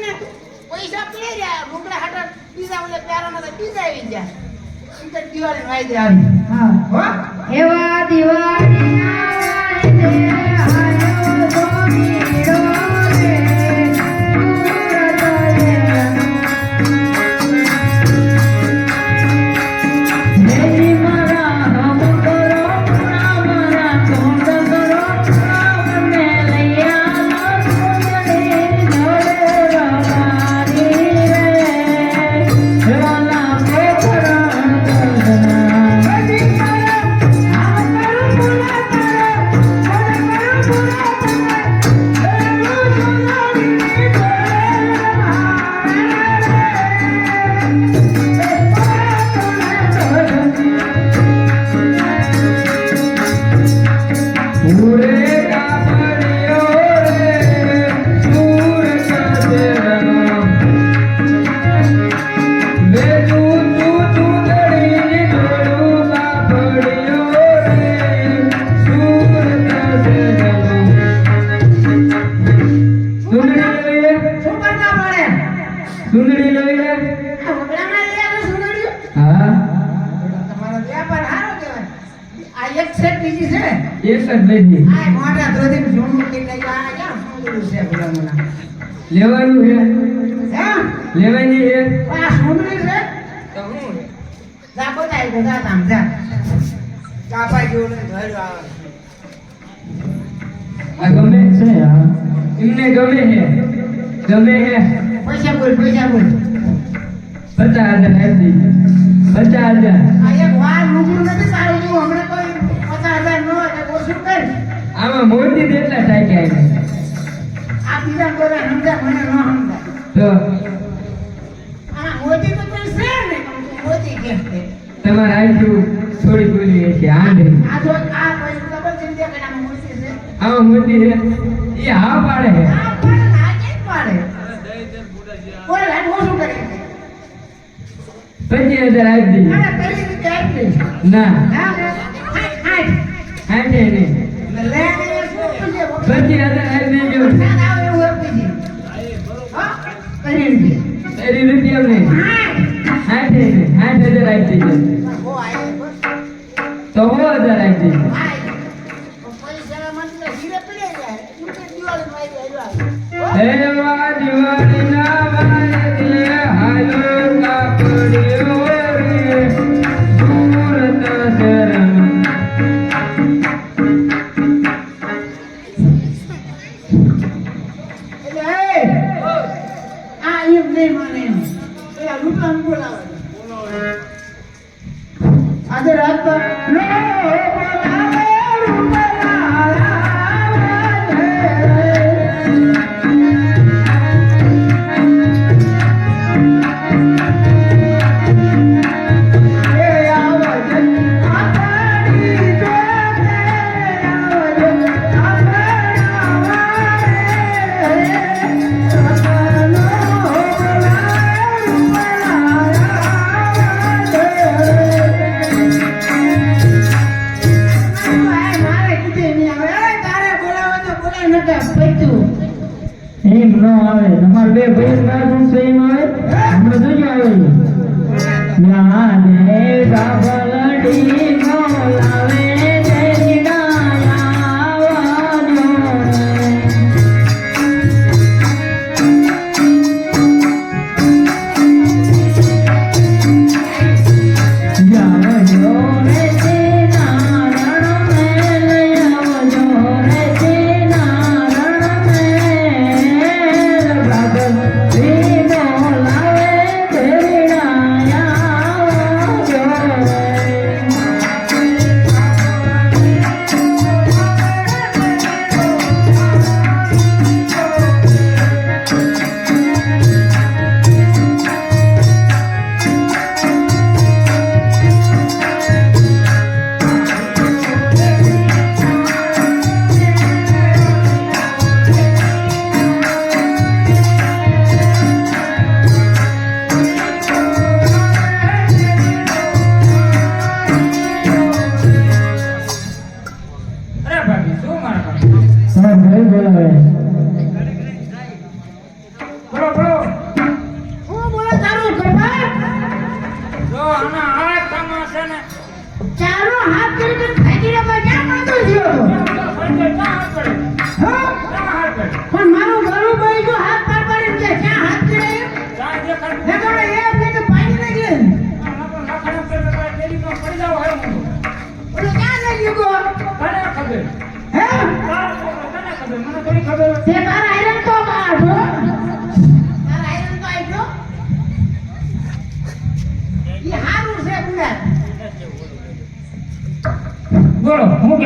ને, પૈસા પડી રહ્યા લુગડા હાટા પીઝા ઓલે પ્યારામાં તો પીઝા આવી ગયા ઇન્ટર દિવાળી વાયદે આવી હા એવા દિવાળી આ વગડામાં લઈ લે હા. તમારો વ્યાપાર સારો કહેવાય. આ એક છે બીજી છે? એક જ આ મોઢા ધોધીને જૂનું કેટલે આ ક્યાં છે ભલામણા? લેવાનું છે. હા? લેવાની છે. આ સુંદરી છે? તો હું? જા બતાય જા તામ જા. કાપા જેવું ધોયું આવે. આ ગમે છે એમને ગમે છે. ગમે છે. પૈસા બોલ પૈસા બોલ પચાસ હજાર દીધા. પચાસ હજાર આ એક વાર લુગડું નથી સારું જેવું હમણાં કોઈ પચાસ હજાર ન તો ઓછું કર આમાં મોતી કેટલા ટાંક્યા છે આ બીજા કોઈ સમજા મને ન સમજાય તો આ મોદી તો કોઈ છે ને કેમ છે તમારે આટલું થોડી બોલી છે આંધળી આ જો આ કોઈ ખબર છે કે આમાં મોટી છે આમાં મોતી છે એ હા પાડે છે પચીસ હજાર આપી ના હા ને પચીસ હજાર આપી દેજો હા એરી રૂપિયા નહીં. હાય આઠે નહીં. હજાર આપી દેજો હો તો હજાર આપી દેજો તું તો દિવાળી માં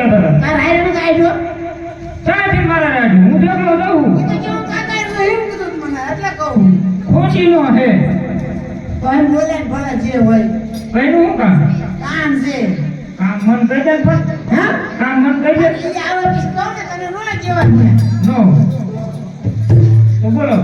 હું હતો તારા આયરન તો આપ્યો ચાથી મારા રાજી. હું જેટલો દઉં તો કેવું કાકા એનું એમ કીધું મને એટલે કહું. ખોટી નો હે એમ બોલે ને ભલે જે હોય. કઈનું હું કામ? કામ છે. કામ મન કહી દે પણ. હા? કામ મન કહી દે. ઈ આવે પછી કહું ને તને નો કહેવાનું નો. તો બોલો.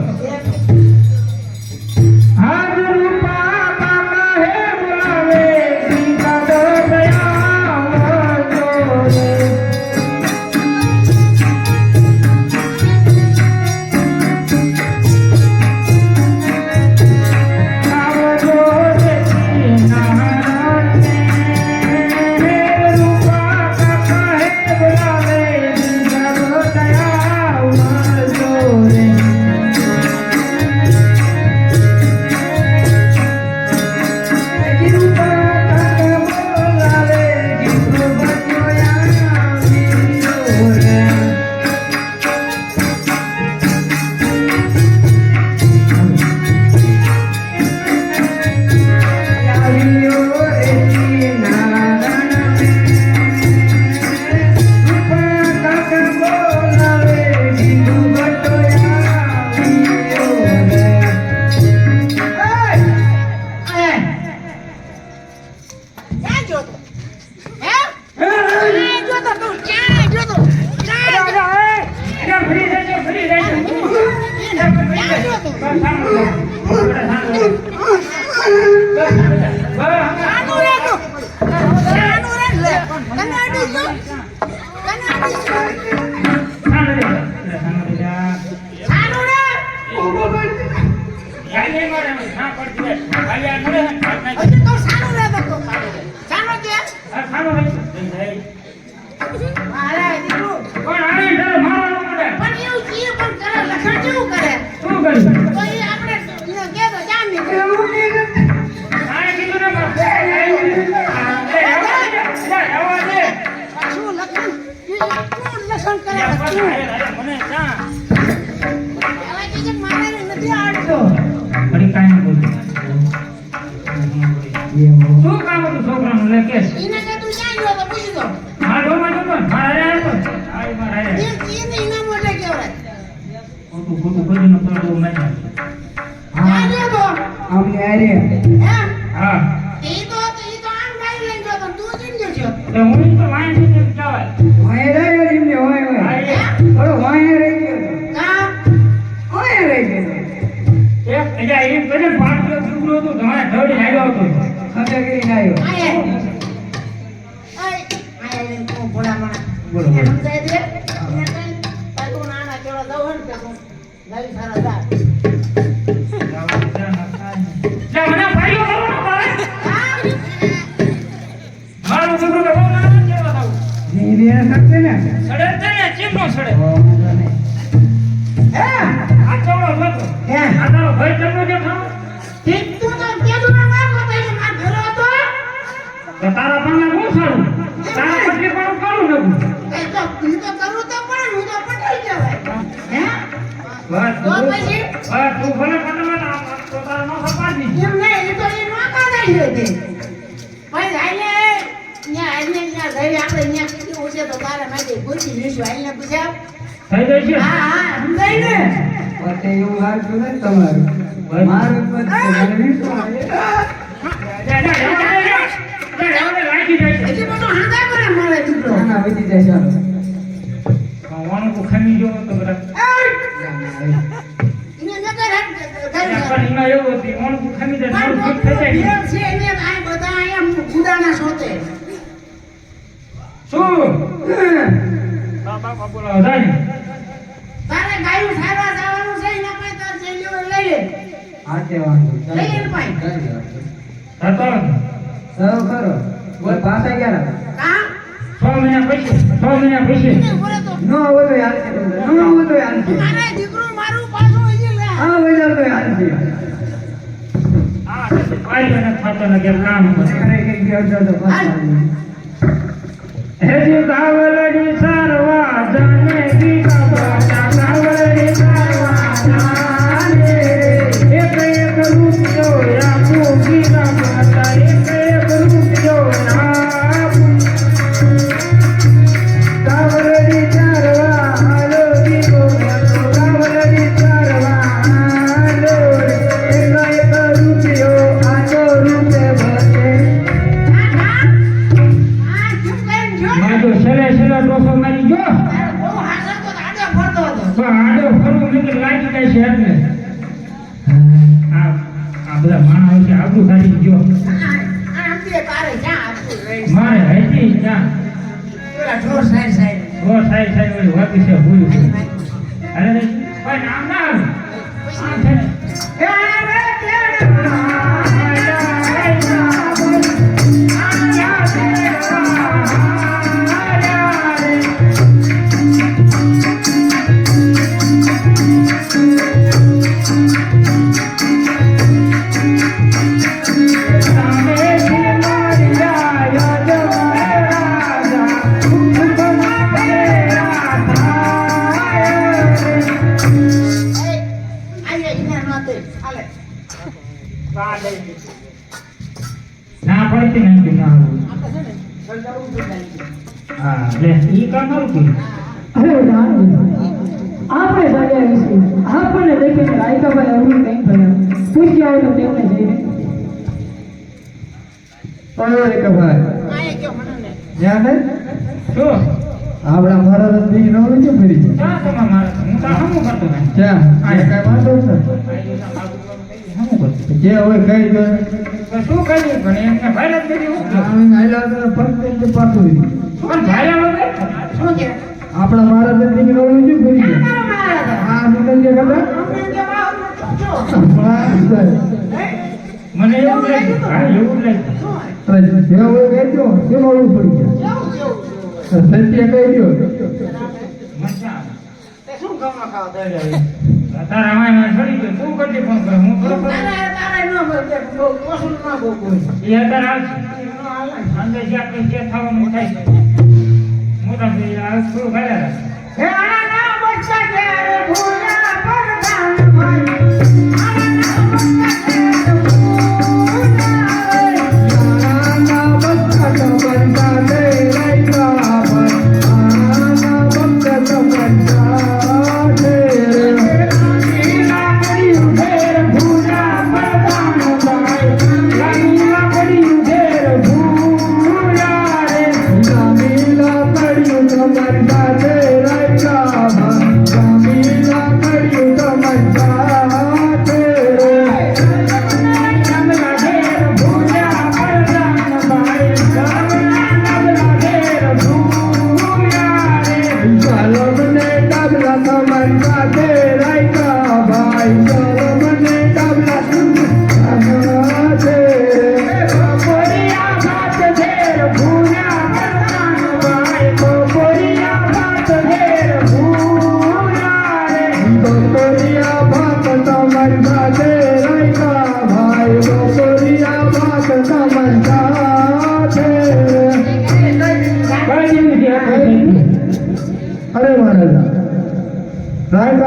કે મારે દીકરું. પણ એવું ચીજ પણ કરે લખણ કેવું કરે? તો એ આપણે કે તો જામ નીકળે શું લખણ? કોણ લખણ કરે? મને કે મારે નથી હે. એ તો એ તો આમ ગાડી લઈને ગયો તો કેમ ગયો તો હું આ તારો ભાઈ ચમનો આ બધા અહીંયા ખુદાના શોધે શું? બાપા બોલાવો જાય ને. તારે ગાયું સારવા જવાનું છે એના પાસે તાર જેલીઓ લઈ લે કા છ મહિના પછી છ મહિના પછી. એને બોલે તો. મારા દીકરો મારું પાછું અહીંયા લે. હા ને કે કામ કરે કાવલડી સા ગીતા મારે હતી ત્યાં સાઈડ સાઈડ. ગો સાઈ સાઈ ઓલી વાગી છે ભૂલ અરે ના ના પડતી ને કે ના. હા લે ઈ કામ કરું અરે આપણે જાણ્યા વિશે આપણને દેખીને રાયકાભાઈ અવરું નહીં થયા પૂછ્યા હોય તો તેમને જઈને. જ્યાં ને? શું આપણા નો ફરી ક્યાં તમે મારે હું તો હમું કરતો ને ક્યાં? કઈ વાંધો છે જે હોય કઈ શું કર્યું પણ એમને કરી હું કર્યું? આયલા તો પાછું પણ શું છે? આપણા મહારાજ બી નો કે ફરી જાય તારો મારા હતા. આ નીકળ જે કદા અમને કે વાવ નો છો. હે? મને એવું લાગ્યું હા એવું લાગ્યું જે હોય દો કેમ આવવું પડી. જાય સત્ય કહી દો મજા તે શું કામ ખાવા રહ્યા? તારા માય સડી ગયો તું કરતી ફોન કરે હું થોડો. તારે તારે ન કે બહુ ન બોલ કોઈ. એ ન. અંદર જ્યાં કંઈ જે થવાનું થાય મોટા ભાઈ આ ગાળ્યા રાખે. હે આના બચ્ચા ઘેર ભૂલા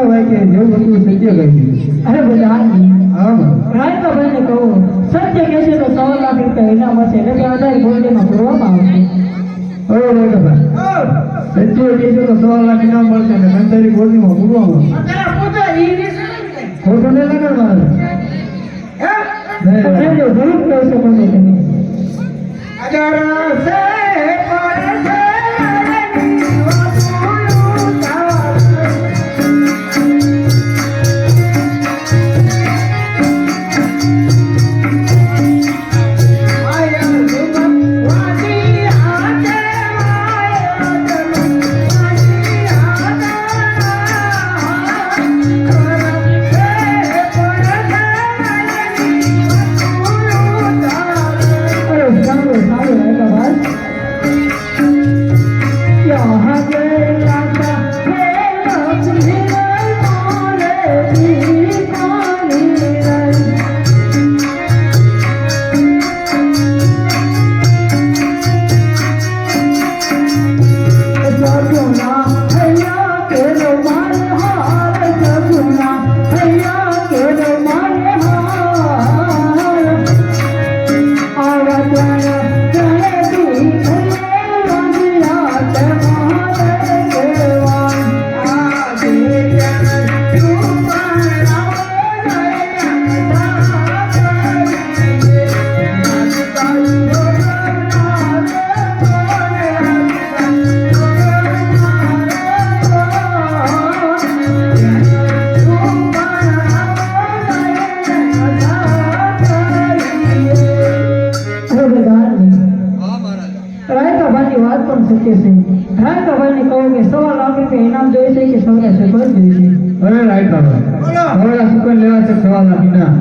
ભાઈ કે જેવું બધું સત્ય કહ્યું અરે બધા હા. રાયકાભાઈને કહું સત્ય કહેશે તો સવા લાખ રૂપિયા ઇનામ હશે એટલે કે આધાર ગોલ્ડીમાં પૂરવામાં આવશે અરે રાયકા સત્ય કહેશો તો સવા લાખ ઇનામ મળશે ને ધનતેરી ગોળીમાં પૂરવામાં. ખોટું નહીં લાગે ને મહારાજ હે? નહીં. પણ જો જરૂર કહી શકો છો તમે અગર પણ શક્ય છે. રાયકાભાઈને કહો કે સવા લાખ રૂપિયા ઇનામ જોઈએ છે કે સૌને સગવડ જોઈએ છે? અરે રાઈટ બાબા. તમારા સુકન લેવા છે સવા લાખ ઇનામ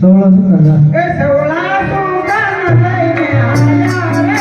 સવળા સુકન લઉં. સવડા સુકન એ સવલા સુગા